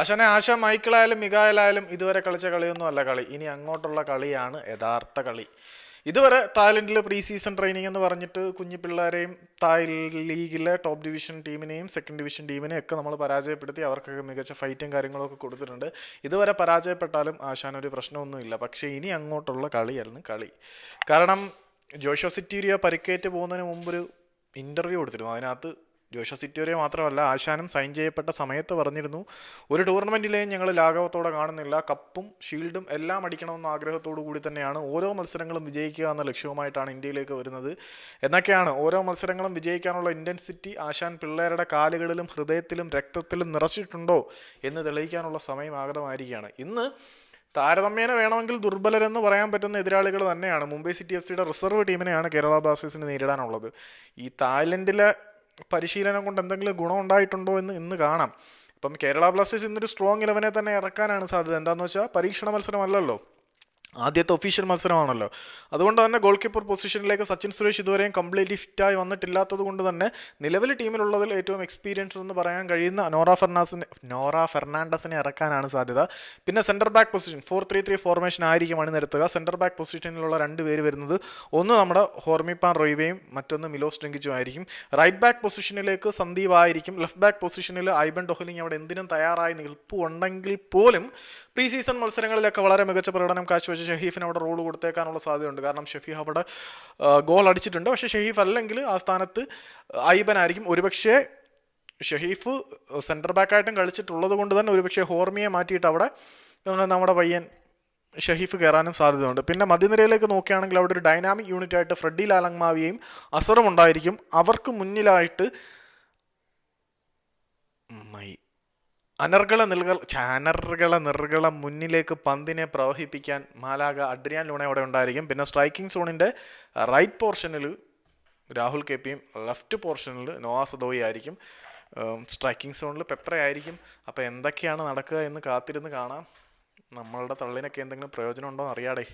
ആശാനെ ആശ മൈക്കിളായാലും മികായലായാലും ഇതുവരെ കളിച്ച കളിയൊന്നും അല്ല കളി. ഇനി അങ്ങോട്ടുള്ള കളിയാണ് യഥാർത്ഥ കളി. ഇതുവരെ തായ്ലൻഡിൽ പ്രീ സീസൺ ട്രെയിനിങ് എന്ന് പറഞ്ഞിട്ട് കുഞ്ഞു പിള്ളേരെയും തായ് ലീഗിലെ ടോപ്പ് ഡിവിഷൻ ടീമിനെയും സെക്കൻഡ് ഡിവിഷൻ ടീമിനെയും ഒക്കെ നമ്മൾ പരാജയപ്പെടുത്തി അവർക്കൊക്കെ മികച്ച ഫൈറ്റും കാര്യങ്ങളൊക്കെ കൊടുത്തിട്ടുണ്ട്. ഇതുവരെ പരാജയപ്പെട്ടാലും ആശാൻ ഒരു പ്രശ്നമൊന്നുമില്ല. പക്ഷേ ഇനി അങ്ങോട്ടുള്ള കളിയായിരുന്നു കളി. കാരണം ജോഷോ സിറ്റീരിയോ പരിക്കേറ്റ് പോകുന്നതിന് ഒരു ഇന്റർവ്യൂ കൊടുത്തിരുന്നു. അതിനകത്ത് ജോഷോ സിറ്റോറിയ മാത്രമല്ല ആശാനും സൈൻ ചെയ്യപ്പെട്ട സമയത്ത് പറഞ്ഞിരുന്നു ഒരു ടൂർണമെന്റിലെയും ഞങ്ങൾ ലാഘവത്തോടെ കാണുന്നില്ല. കപ്പും ഷീൽഡും എല്ലാം അടിക്കണമെന്ന ആഗ്രഹത്തോടു കൂടി തന്നെയാണ് ഓരോ മത്സരങ്ങളും വിജയിക്കുക എന്ന ലക്ഷ്യവുമായിട്ടാണ് ഇന്ത്യയിലേക്ക് വരുന്നത്. എന്നൊക്കെയാണ് ഓരോ മത്സരങ്ങളും വിജയിക്കാനുള്ള ഇന്റൻസിറ്റി ആശാൻ പിള്ളേരുടെ കാലുകളിലും ഹൃദയത്തിലും രക്തത്തിലും നിറച്ചിട്ടുണ്ടോ എന്ന് തെളിയിക്കാനുള്ള സമയം ആഗ്രഹമായിരിക്കുകയാണ് ഇന്ന് താരതമ്യേന വേണമെങ്കിൽ ദുർബലരെന്ന് പറയാൻ പറ്റുന്ന എതിരാളികൾ തന്നെയാണ്. മുംബൈ സിറ്റി എഫ് സിയുടെ റിസർവ് ടീമിനെയാണ് കേരള ബ്ലാസ്റ്റേഴ്സിന് നേരിടാനുള്ളത്. ഈ തായ്ലൻഡിലെ പരിശീലനം കൊണ്ട് എന്തെങ്കിലും ഗുണം ഉണ്ടായിട്ടുണ്ടോ എന്ന് ഇന്ന് കാണാം. ഇപ്പം കേരള ബ്ലാസ്റ്റേഴ്സ് ഇന്നൊരു സ്ട്രോങ് ഇലവനെ തന്നെ ഇറക്കാനാണ് സാധ്യത. എന്താണെന്ന് വെച്ചാൽ പരീക്ഷണ മത്സരമല്ലല്ലോ ആദ്യത്തെ ഒഫീഷ്യൽ മത്സരമാണല്ലോ. അതുകൊണ്ട് തന്നെ ഗോൾ കീപ്പർ പൊസിഷനിലേക്ക് സച്ചിൻ സുരേഷ് ഇതുവരെയും കംപ്ലീറ്റ്ലി ഫിറ്റായി വന്നിട്ടില്ലാത്തത് കൊണ്ട് തന്നെ നിലവിൽ ടീമിലുള്ളതിൽ ഏറ്റവും എക്സ്പീരിയൻസ് എന്ന് പറയാൻ കഴിയുന്ന നോറ ഫെർണാസിനെ നോറ ഫെർണാണ്ടസിനെ ഇറക്കാനാണ് സാധ്യത. പിന്നെ centre back position four three three formation ആയിരിക്കും അണിനിരത്തുക. സെന്റർ ബാക്ക് പൊസിഷനിലുള്ള രണ്ട് പേര് വരുന്നത് ഒന്ന് നമ്മുടെ ഹോർമിപ്പാൻ റോയ്വയും മറ്റൊന്ന് മിലോസ് സ്ട്രിങ്കിച്ചും ആയിരിക്കും. റൈറ്റ് ബാക്ക് പൊസിഷനിലേക്ക് സന്ദീപ് ആയിരിക്കും. ലെഫ്റ്റ് ബാക്ക് പൊസിഷനിൽ ഐബൻ ഡൊഹലിംഗ് അവിടെ എന്തിനും തയ്യാറായി നിൽപ്പുണ്ടെങ്കിൽ പോലും പ്രീ സീസൺ മത്സരങ്ങളിലൊക്കെ വളരെ മികച്ച പ്രകടനം കാഴ്ചവെച്ച ഷെഹീഫിന് അവിടെ റോൾ കൊടുത്തേക്കാനുള്ള സാധ്യതയുണ്ട്. കാരണം ഷെഫീഫ് അവിടെ ഗോൾ അടിച്ചിട്ടുണ്ട്. പക്ഷേ ഷെഹീഫ് അല്ലെങ്കിൽ ആ സ്ഥാനത്ത് ഐബനായിരിക്കും ഒരുപക്ഷേ ഷെഹീഫ് സെന്റർ ബാക്കായിട്ടും കളിച്ചിട്ടുള്ളത് കൊണ്ട് തന്നെ ഒരുപക്ഷെ ഹോർമിയെ മാറ്റിയിട്ട് അവിടെ നമ്മുടെ പയ്യൻ ഷഹീഫ് കയറാനും സാധ്യതയുണ്ട്. പിന്നെ മധ്യനിരയിലേക്ക് നോക്കുകയാണെങ്കിൽ അവിടെ ഒരു ഡൈനാമിക് യൂണിറ്റ് ആയിട്ട് ഫ്രെഡി ലാലങ്മാവിയെയും അസറും ഉണ്ടായിരിക്കും. അവർക്ക് മുന്നിലായിട്ട് മൈ അനർഗള നിൽകൾ ചാനറുകളെ നിർഗള മുന്നിലേക്ക് പന്തിനെ പ്രവഹിപ്പിക്കാൻ മാലാഗ അഡ്രിയാൻ ലൂണ അവിടെ ഉണ്ടായിരിക്കും. പിന്നെ സ്ട്രൈക്കിംഗ് സോണിന്റെ റൈറ്റ് പോർഷനിൽ രാഹുൽ കെ പിയും ലെഫ്റ്റ് പോർഷനിൽ നോവാ സദോയി ആയിരിക്കും. സ്ട്രൈക്കിംഗ് സോണിൽ പെപ്ര ആയിരിക്കും. അപ്പോൾ എന്തൊക്കെയാണ് നടക്കുക എന്ന് കാത്തിരുന്ന് കാണാം. നമ്മളുടെ തള്ളിനൊക്കെ എന്തെങ്കിലും പ്രയോജനം ഉണ്ടോ എന്ന് അറിയാടേ.